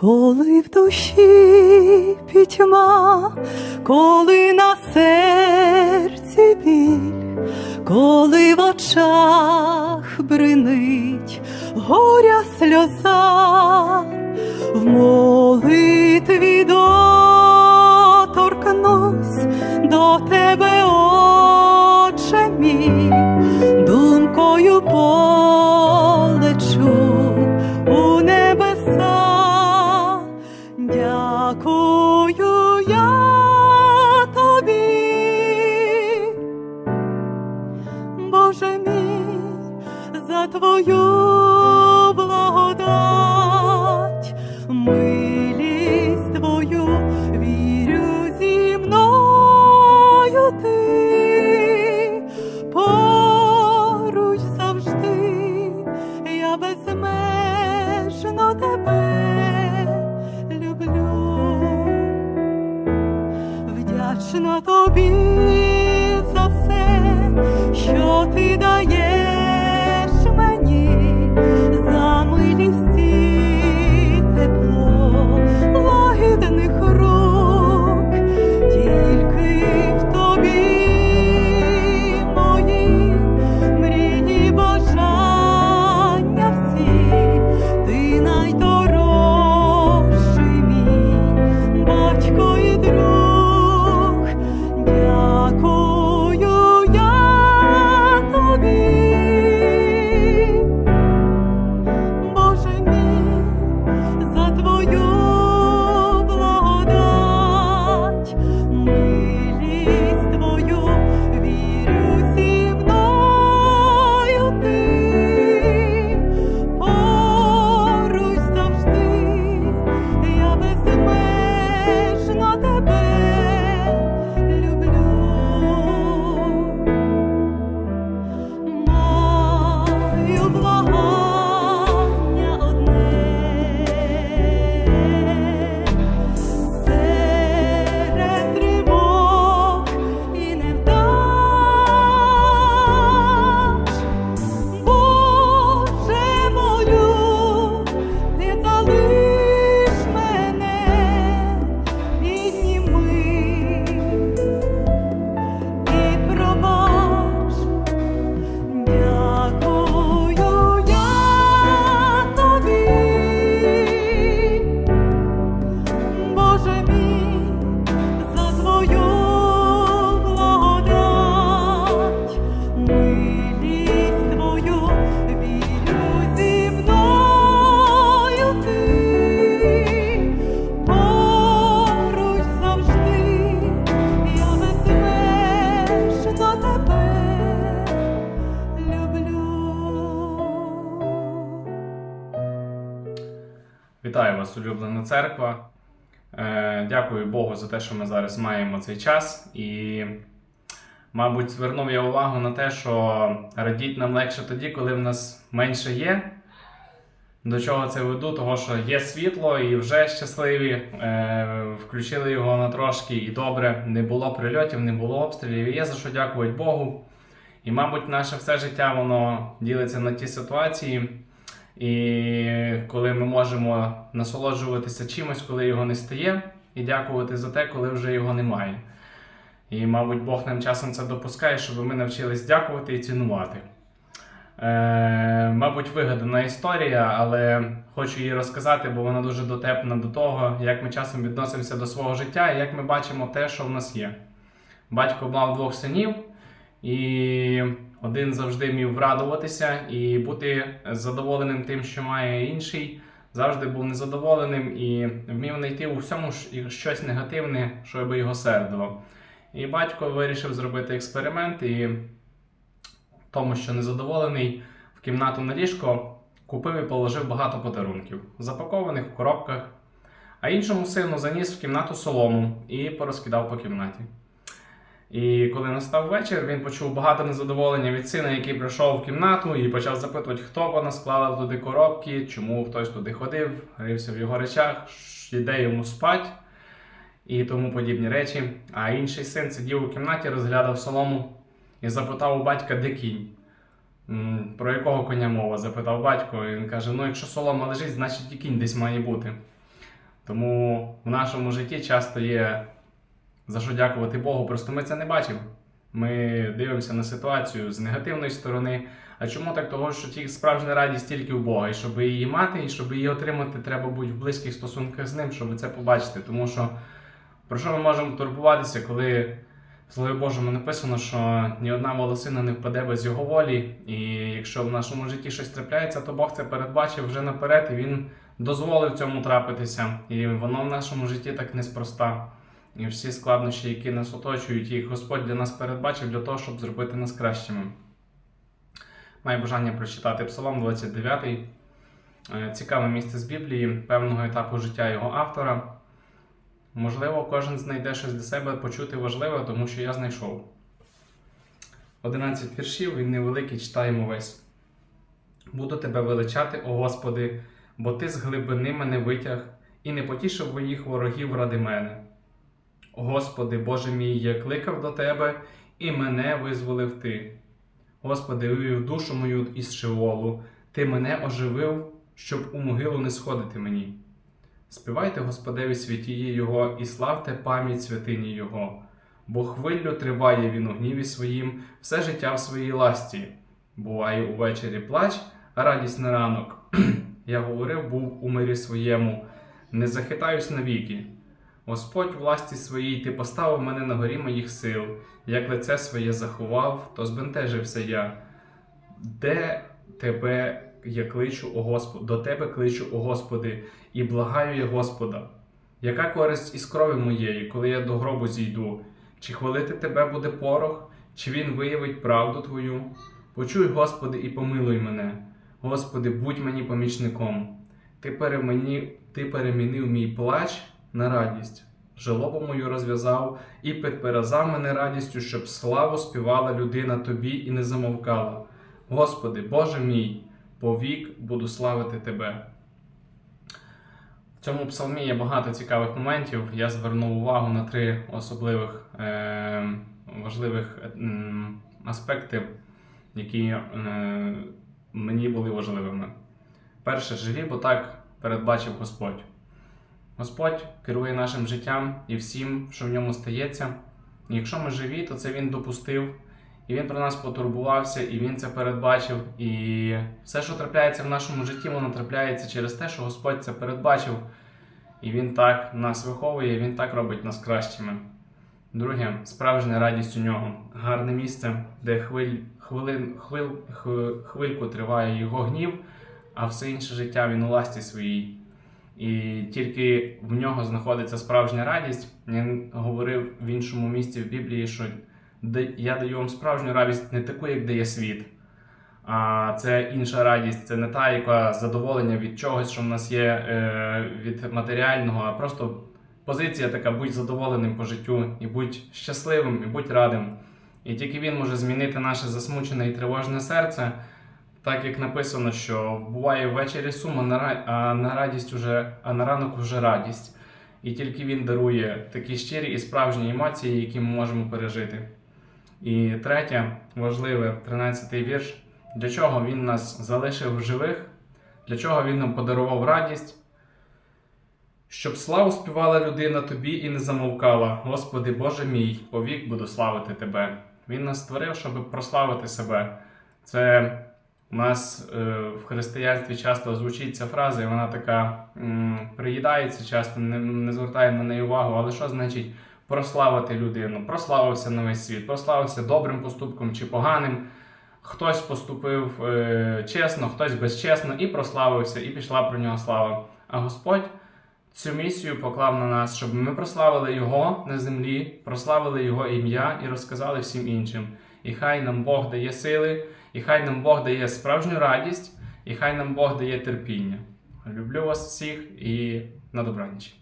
коли в душі пітьма, коли на серці біль, коли в очах бринить горя сльоза, в молитві доторкнусь до тебе, Отче мій, думкою полечу Дякую я тобі, Боже мій, за твою Вітаю вас, улюблена церква. Е, Дякую Богу за те, що ми зараз маємо цей час. І, мабуть, звернув я увагу на те, що радіть нам легше тоді, коли в нас менше є. До чого це веду? Того, що є світло і вже щасливі. Е, включили його на трошки і добре. Не було прильотів, не було обстрілів. Є за що дякувати Богу. І, мабуть, наше все життя воно ділиться на ті ситуації. І коли ми можемо насолоджуватися чимось, коли його не стає, і дякувати за те, коли вже його немає. І, мабуть, Бог нам часом це допускає, щоб ми навчились дякувати і цінувати. Е, мабуть, вигадана історія, але хочу її розказати, бо вона дуже дотепна до того, як ми часом відносимося до свого життя і як ми бачимо те, що в нас є. Батько мав двох синів, і один завжди вмів радуватися і бути задоволеним тим, що має інший, завжди був незадоволеним і вмів знайти у всьому щось негативне, що би його сердило. І батько вирішив зробити експеримент і тому, що незадоволений в кімнату на ліжко купив і положив багато подарунків, запакованих в коробках, а іншому сину заніс в кімнату солому і порозкидав по кімнаті. І коли настав вечір, він почув багато незадоволення від сина, який прийшов в кімнату і почав запитувати, хто вона склала туди коробки, чому хтось туди ходив, рився в його речах, ш- де йому спать і тому подібні речі. А інший син сидів у кімнаті, розглядав солому і запитав у батька, де кінь. Про якого коня мова? запитав батько. Він каже: ну, якщо солома лежить, значить і кінь десь має бути. Тому в нашому житті часто є за що дякувати Богу, просто ми це не бачимо. Ми дивимося на ситуацію з негативної сторони. А чому так? Того, що ті справжня радість тільки в Бога. І щоб її мати, і щоб її отримати, треба бути в близьких стосунках з ним, щоб це побачити. Тому що про що ми можемо турбуватися, коли в Слові Божому написано, що ні одна волосина не впаде без його волі. І якщо в нашому житті щось трапляється, то Бог це передбачив вже наперед, і він дозволив цьому трапитися. І воно в нашому житті так неспроста. І всі складнощі, які нас оточують, їх Господь для нас передбачив для того, щоб зробити нас кращими. Маю бажання прочитати Псалом 29, Е, цікаве місце з Біблії, певного етапу життя його автора. Можливо, кожен знайде щось для себе почути важливе, тому що я знайшов. 11 віршів, він невеликий, читаємо весь. Буду тебе величати, о Господи, бо ти з глибини мене витяг і не потішив моїх ворогів ради мене. Господи, Боже мій, я кликав до Тебе, і мене визволив Ти. Господи, вивів душу мою із Шеолу, Ти мене оживив, щоб у могилу не сходити мені. Співайте Господеві святії Його і славте пам'ять святині Його, бо хвилю триває він у гніві своїм, все життя в своїй ласті. Буває увечері плач, а радість на ранок. Я говорив, був у мирі своєму, не захитаюсь навіки. Господь власті своїй ти поставив мене на горі моїх сил, як лице своє заховав, то збентежився я. Де тебе я кличу, о Господи, до тебе кличу, о Господи, і благаю я Господа. Яка користь із крові моєї, коли я до гробу зійду? Чи хвалити тебе буде порох, чи він виявить правду Твою? Почуй, Господи, і помилуй мене. Господи, будь мені помічником. Ти, перемені, ти перемінив мій плач на радість, жалобу мою розв'язав і підперезав мене радістю, щоб славу співала людина тобі і не замовкала. Господи, Боже мій, повік буду славити Тебе. В цьому псалмі є багато цікавих моментів. Я звернув увагу на три особливих е, важливих м, аспекти, які е, мені були важливими. Перше, живі, бо так передбачив Господь. Господь керує нашим життям і всім, що в ньому стається. І якщо ми живі, то це Він допустив, і Він про нас потурбувався, і Він це передбачив. І все, що трапляється в нашому житті, воно трапляється через те, що Господь це передбачив. І Він так нас виховує, і Він так робить нас кращими. Друге, справжня радість у нього, гарне місце, де хвиль, хвилин, хвиль, хв- хвильку триває його гнів, а все інше життя він у ласті своїй. І тільки в нього знаходиться справжня радість. Він говорив в іншому місці в Біблії, що я даю вам справжню радість не таку, як дає світ. А це інша радість, це не та, яка задоволення від чогось, що в нас є е, від матеріального, а просто позиція така: будь задоволеним по життю, і будь щасливим, і будь радим. І тільки він може змінити наше засмучене і тривожне серце, так як написано, що буває ввечері сум, а на, а на радість уже, а на ранок вже радість. І тільки він дарує такі щирі і справжні емоції, які ми можемо пережити. І третє, важливе, 13-й вірш. Для чого він нас залишив в живих? Для чого він нам подарував радість? Щоб славу співала людина тобі і не замовкала. Господи Боже мій, повік буду славити Тебе. Він нас створив, щоб прославити себе. Це у нас е, в християнстві часто звучить ця фраза, і вона така приїдається часто, не, не звертає на неї увагу. Але що значить прославити людину? Прославився на весь світ, прославився добрим поступком чи поганим. Хтось поступив е, чесно, хтось безчесно і прославився, і пішла про нього слава. А Господь цю місію поклав на нас, щоб ми прославили Його на землі, прославили Його ім'я і розказали всім іншим. І хай нам Бог дає сили, і хай нам Бог дає справжню радість, і хай нам Бог дає терпіння. Люблю вас всіх і на добраніч.